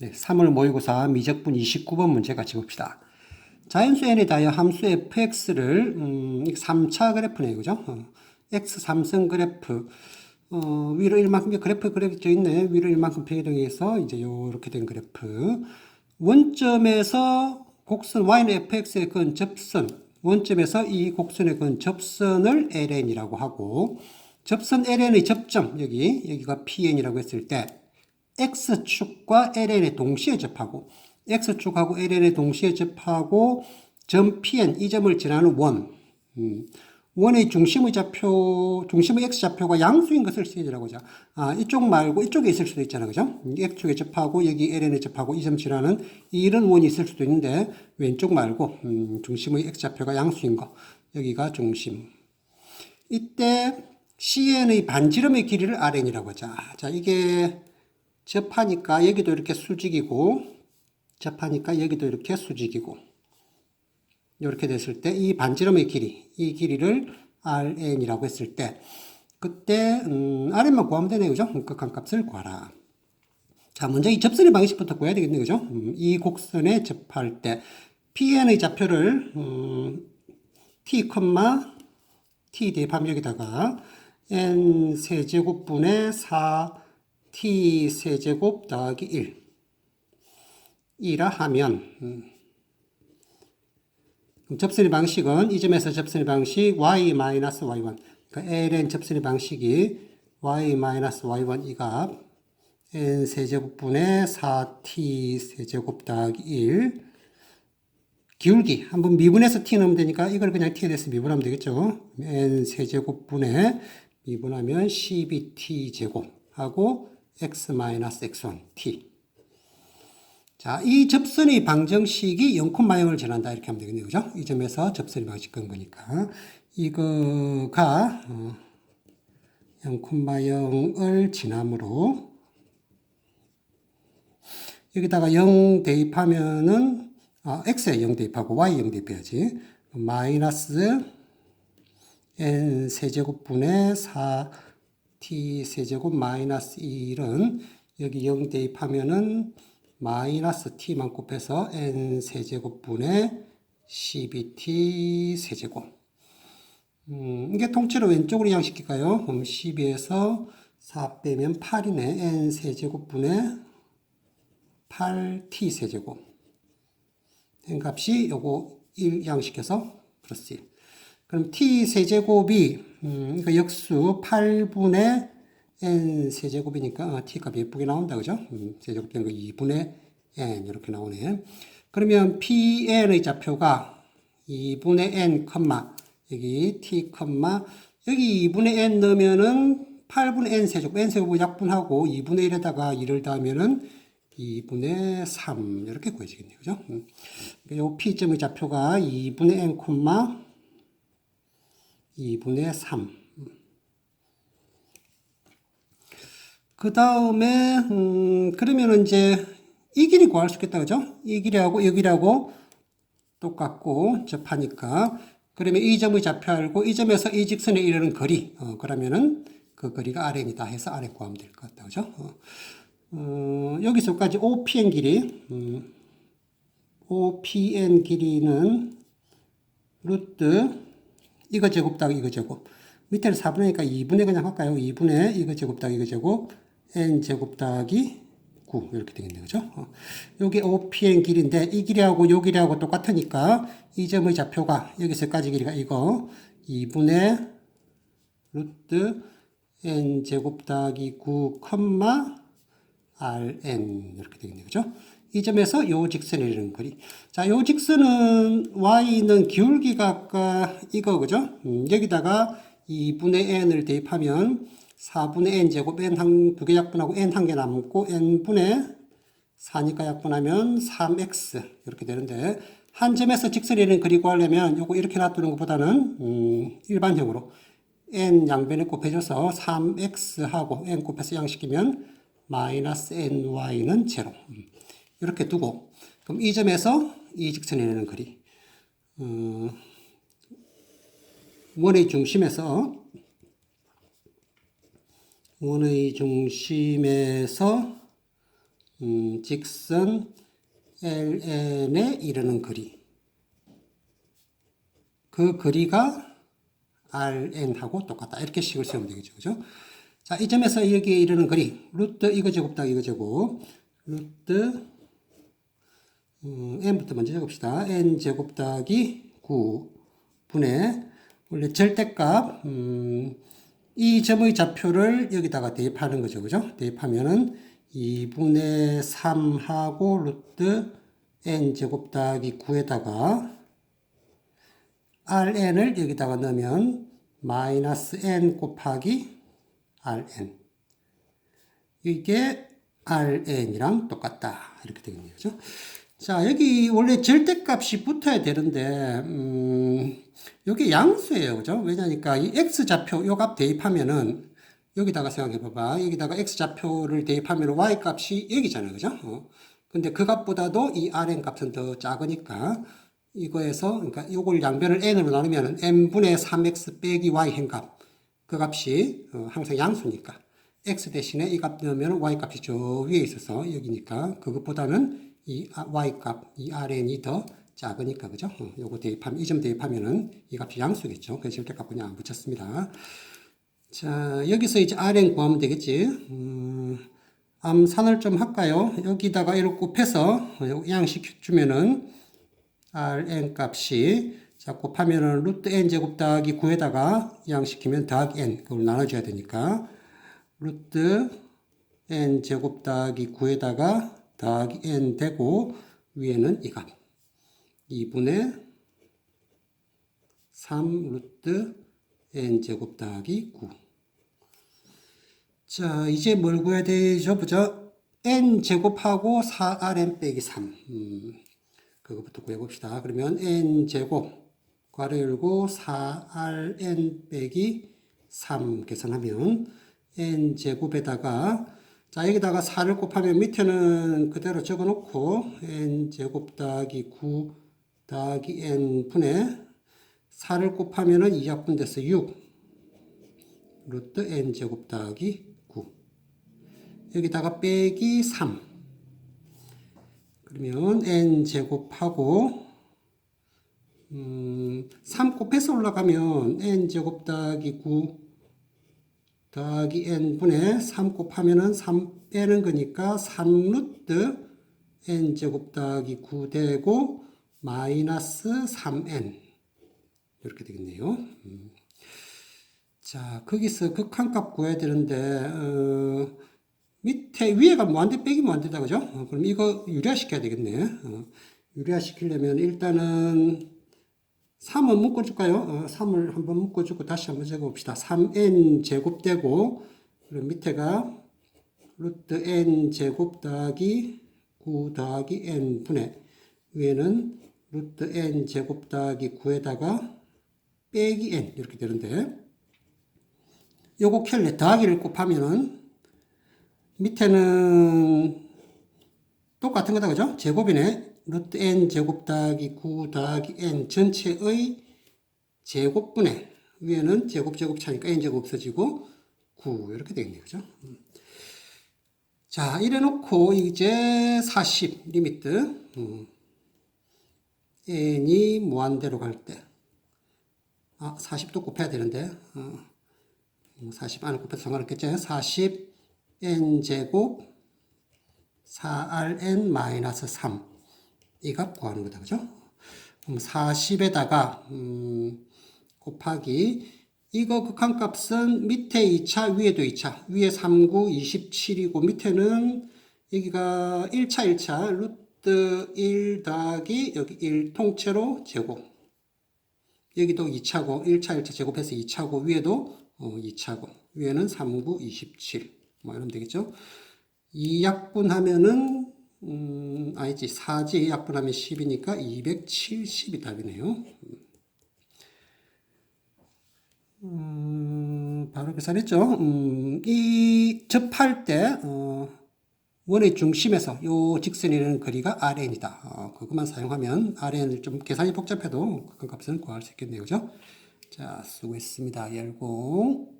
네, 3월 모의고사 미적분 29번 문제 같이 봅시다. 자연수 n에 대하여 함수 fx를 음, 3차 그래프네요. 그죠? 어, x 삼성 그래프 어, 위로 1만큼 그래프 그려져 있네. 위로 1만큼 변경해서 이제 요렇게 된 그래프. 원점에서 곡선 y는 fx의 건 접선 원점에서 이 곡선의 건 접선을 ln이라고 하고 접선 ln의 접점 여기 여기가 pn이라고 했을 때 x축과 ln에 동시에 접하고 x축하고 ln에 동시에 접하고 점 pn 이 점을 지나는 원 음, 원의 중심의 좌표 중심의 x 좌표가 양수인 것을 쓰이라고 하죠. 아, 이쪽 말고 이쪽에 있을 수도 있잖아요. 그죠? x축에 접하고 여기 ln에 접하고 이 점 지나는 이런 원이 있을 수도 있는데 왼쪽 말고 음, 중심의 x 좌표가 양수인 거 여기가 중심 이때 cn의 반지름의 길이를 rn이라고 하자. 자, 이게 접하니까 여기도 이렇게 수직이고 접하니까 여기도 이렇게 수직이고 이렇게 됐을 때 이 반지름의 길이 이 길이를 rn이라고 했을 때 그때 음, rn만 구하면 되네요 그죠? 극한 값을 구하라 자 먼저 이 접선의 방식부터 구해야 되겠네요 그죠? 음, 이 곡선에 접할 때 pn의 좌표를 음, t, t 대입하면 여기다가 n 세제곱분의 4 t 세제곱 더하기 1 이라 하면 음, 접선의 방식은 이 점에서 접선의 방식 y-y1 그러니까 ln 접선의 방식이 y-y1 이 값. N 세제곱분의 4t 세제곱 더하기 1 기울기. 한번 미분해서 t 넣으면 되니까 이걸 그냥 t에 대해서 미분하면 되겠죠? N 세제곱분의 미분하면 12t 제곱하고 x-x1 t 자, 이 접선의 방정식이 0,0을 지난다 이렇게 하면 되겠네요. 그죠? 이 점에서 접선의 방식 건 거니까 이거가 0,0을 지남으로 여기다가 0 대입하면은 아, x에 0 대입하고 y 0 대입해야지. 마이너스 n 세제곱분의 4t 세제곱 마이너스 1은 여기 0 대입하면은 마이너스 t만 곱해서 n 세제곱분의 12t 세제곱. 음, 이게 통째로 왼쪽으로 이항시킬까요? 그럼 12에서 4 빼면 8이네. n 세제곱분의 8t 세제곱. 된 값이 요거 1 이항시켜서 플러스 1. 그럼 t 세제곱이 음, 그러니까 역수 8분의 n 세제곱이니까 어, t 값이 예쁘게 나온다 그죠? 음, 세제곱된 거 2분의 n 이렇게 나오네. 그러면 pn의 좌표가 2분의 n, 여기 t, 여기 2분의 n 넣으면은 8분의 n 세제곱, n 세제곱 약분하고 2분의 1에다가 2를 더하면은 2분의 3 이렇게 구해지겠네요. 그죠? 음. 요 p점의 좌표가 2분의 n, 2분의 3. 그 다음에 음, 그러면 이제 이 길이 구할 수 있겠다 그죠? 이 길이하고 여기라고 똑같고 접하니까 그러면 이 점의 좌표 알고 이 점에서 이 직선에 이르는 거리 어, 그러면은 그 거리가 rn이다 해서 rn 구하면 될 것 같다 그죠? 어, 어, 여기서까지 OPN 길이 음, OPN 길이는 루트 이거 제곱 더하기 이거 제곱 밑에는 4분의니까 2분의 그냥 할까요? 2분의 이거 제곱 더하기 이거 제곱 n 제곱 더하기 9 이렇게 되겠네요. 그죠? 어. 요게 OPN 길인데 이 길이하고 요 길이하고 똑같으니까 이 점의 좌표가 여기서까지 길이가 이거 2분의 루트 n 제곱 더하기 9 컴마 rn 이렇게 되겠네요. 그죠? 이 점에서 요 직선에 이르는 거리. 자, 요 직선은 y는 기울기가 아까 이거 그죠? 음, 여기다가 2분의 n을 대입하면 4분의 n 제곱 n 한 두 개 약분하고 n 한 개 남고 n분의 4니까 약분하면 3x 이렇게 되는데 한 점에서 직선이는 그리고 하려면 요거 이렇게 놔두는 것보다는 음, 일반형으로 n 양변에 곱해줘서 3x하고 n 곱해서 양시키면 마이너스 ny는 제로 음, 이렇게 두고 그럼 이 점에서 이 직선이 내는 거리 어, 원의 중심에서 원의 중심에서 음, 직선 LN에 이르는 거리. 그 거리가 RN하고 똑같다. 이렇게 식을 세우면 되겠죠. 그죠? 자, 이 점에서 여기에 이르는 거리. 루트 이거 제곱 더하기 이거 제곱. 루트 음, n부터 먼저 적읍시다. n 제곱 더하기 9 분의 원래 절대값 음, 이 점의 좌표를 여기다가 대입하는 거죠. 그죠? 대입하면은 2분의 3하고 루트 n 제곱 더하기 9에다가 rn을 여기다가 넣으면 마이너스 n 곱하기 rn 이게 rn이랑 똑같다 이렇게 되겠네요. 그죠? 자 여기 원래 절대값이 붙어야 되는데 음, 여기 양수예요. 그죠? 왜냐니까 이 x 좌표 요 값 대입하면은 여기다가 생각해 봐봐. 여기다가 x 좌표를 대입하면 y 값이 여기잖아요. 그죠? 어. 근데 그 값보다도 이 rn 값은 더 작으니까 이거에서 그러니까 요걸 양변을 n으로 나누면 n분의 3x 빼기 y 행값 그 값이 어, 항상 양수니까 x 대신에 이 값 넣으면 y 값이 저 위에 있어서 여기니까 그것보다는 이 y 값, 이 rn이 더 작으니까 그죠? 어, 요거 대입하면 이 점 대입하면은 이 값이 양수겠죠. 그래서 절대값 그냥 안 붙였습니다. 자 여기서 이제 rn 구하면 되겠지. 음, 암 산을 좀 할까요? 여기다가 이렇게 곱해서 양식 주면은 rn 값이 자 곱하면은 루트 n 제곱 더하기 9에다가 양시키면 더하기 n 그걸 나눠줘야 되니까 루트 n 제곱 더하기 9에다가 더하기 n 되고 위에는 이 값 2분의 3 루트 n 제곱 더하기 9 자, 이제 뭘 구해야 되죠? 보죠? n 제곱하고 4rn 빼기 3. 음, 그거부터 구해봅시다. 그러면 n 제곱 괄호 열고 4rn 빼기 3 계산하면 n 제곱에다가 자 여기다가 4를 곱하면 밑에는 그대로 적어놓고 n 제곱 더하기 9 더하기 n 분의 4를 곱하면은 2약분 돼서 6 루트 n 제곱 더하기 9 여기다가 빼기 3 그러면 n 제곱하고 음, 3 곱해서 올라가면 n 제곱 더하기 9 더하기 n분의 3 곱하면은 3 빼는 거니까 3루트 n 제곱 더하기 9 되고 마이너스 3n 이렇게 되겠네요. 음. 자 거기서 극한값 구해야 되는데 어, 밑에 위에가 무한대 빼기 무한대다 그죠? 어, 그럼 이거 유리화시켜야 되겠네. 어, 유리화시키려면 일단은 3은 묶어줄까요? 어, 3을 한번 묶어주고 다시 한번 적어봅시다. 3n 제곱되고 그리고 밑에가 루트 n 제곱 더하기 9 더하기 n 분의 위에는 루트 n 제곱 더하기 9에다가 빼기 n 이렇게 되는데 요거 켤레 더하기를 곱하면은 밑에는 똑같은 거다 그죠? 제곱이네. 루트 n 제곱 더하기 9 더하기 n 전체의 제곱분의 위에는 제곱 제곱 차니까 n 제곱 없어지고 9 이렇게 되겠네요. 그죠? 자, 이래 놓고 이제 40 리미트 음. n이 무한대로 갈 때. 아, 40도 곱해야 되는데. 어. 40 안에 곱해도 상관없겠죠? 40 n 제곱 4rn 마이너스 3. 이 값 구하는 거다. 그죠? 그럼 40에다가, 음, 곱하기, 이거 극한값은 밑에 2차, 위에도 2차. 위에 39, 27이고, 밑에는 여기가 1차, 1차, 루트 1 더하기, 여기 1 통째로 제곱. 여기도 2차고, 1차, 1차 제곱해서 2차고, 위에도 어, 2차고, 위에는 39, 27. 뭐 이러면 되겠죠? 2약분 하면은 음, 아니지 4지 약분하면 10이니까 270이 답이네요. 음, 바로 계산했죠. 음, 이 접할 때 어, 원의 중심에서 요 직선이라는 거리가 RN이다. 어, 그것만 사용하면 RN을 좀 계산이 복잡해도 그 값은 구할 수 있겠네요. 그죠? 자, 수고했습니다. 열공.